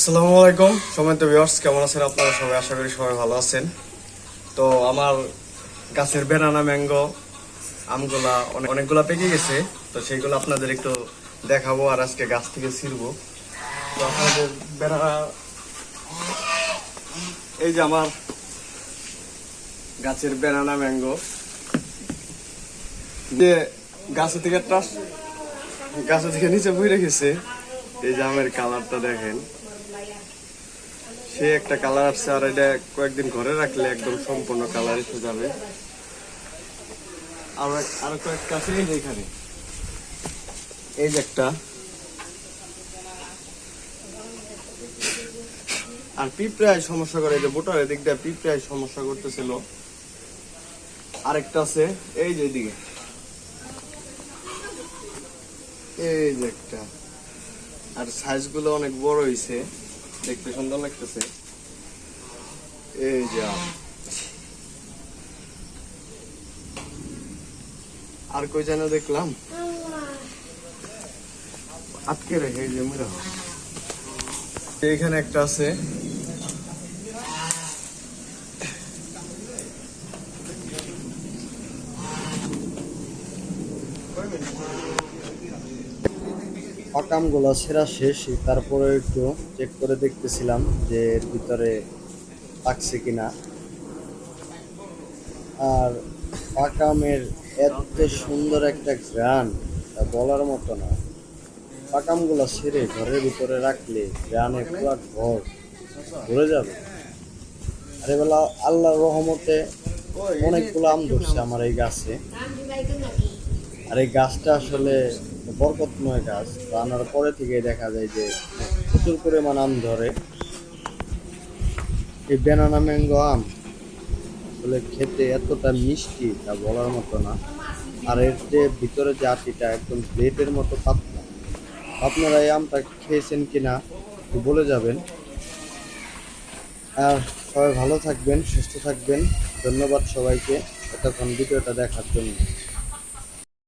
আসসালামু আলাইকুম। সময়ত ভিউয়ার্স কেমন আছেন আপনারা? সবাই আশা করি সবাই ভালো আছেন। তো আমার গাছের বেনানা, ম্যাঙ্গো, আমগুলা অনেক- অনেকগুলা পেকে গেছে। তো সেইগুলো আপনাদের একটু দেখাবো আর আজকে গাছ থেকে ছিড়বো। তো আপনাদের বেনানা, এই যে আমার গাছের বেনানা, ম্যাঙ্গো। যে গাছ থেকে ট্রাস গাছ থেকে নিচে বই রেখেছে এই যে আমের কালারটা দেখেন। সে একটা কালার আসছে আর এটা কয়েকদিন ঘরে রাখলে একদম সম্পূর্ণ কালার এসে যাবে আর আরও কয়েকটা আছে এখানে। এই যে একটা। আর পিঁপড়ায় সমস্যা করে যে বোটার এদিক দিয়ে পিঁপড়ায় সমস্যা করতেছিল। আরেকটা আছে, এই যে এদিকে। এই যে একটা। আর সাইজগুলো অনেক বড় হইছে। দেখতে সুন্দর লাগতেছে। এই যে আর কই যেন দেখলাম? আটকে রেখে যে মেরা এইখানে একটা আছে। পাকামগুলো সেরা শেষ, তারপরে একটু চেক করে দেখতেছিলাম যে ভিতরে পাকছে কিনা। আর পাকামের এত সুন্দর একটা গ্রান তা বলার মতো না। পাকামগুলো সেরে ঘরের ভিতরে রাখলে গ্রানে পুরো ঘর ভরে যাবে। আর এবেলা আল্লাহর রহমতে অনেকগুলো আম ধরছে আমার এই গাছে। আর এই গাছটা আসলে বরকতময় গাছ। তো আনার পরে থেকে দেখা যায় যে প্রচুর পরিমাণ আম ধরে। এই বেনানা ম্যাঙ্গো আম আসলে খেতে এতটা মিষ্টি তা বলার মতো না। আর এর যে ভিতরে যে আটিটা একদম প্লেটের মতো পাতলা। আপনারা এই আমটা খেয়েছেন কিনা একটু বলে যাবেন। আর সবাই ভালো থাকবেন, সুস্থ থাকবেন। ধন্যবাদ সবাইকে। এতক্ষণ ভিডিওটা দেখার জন্য।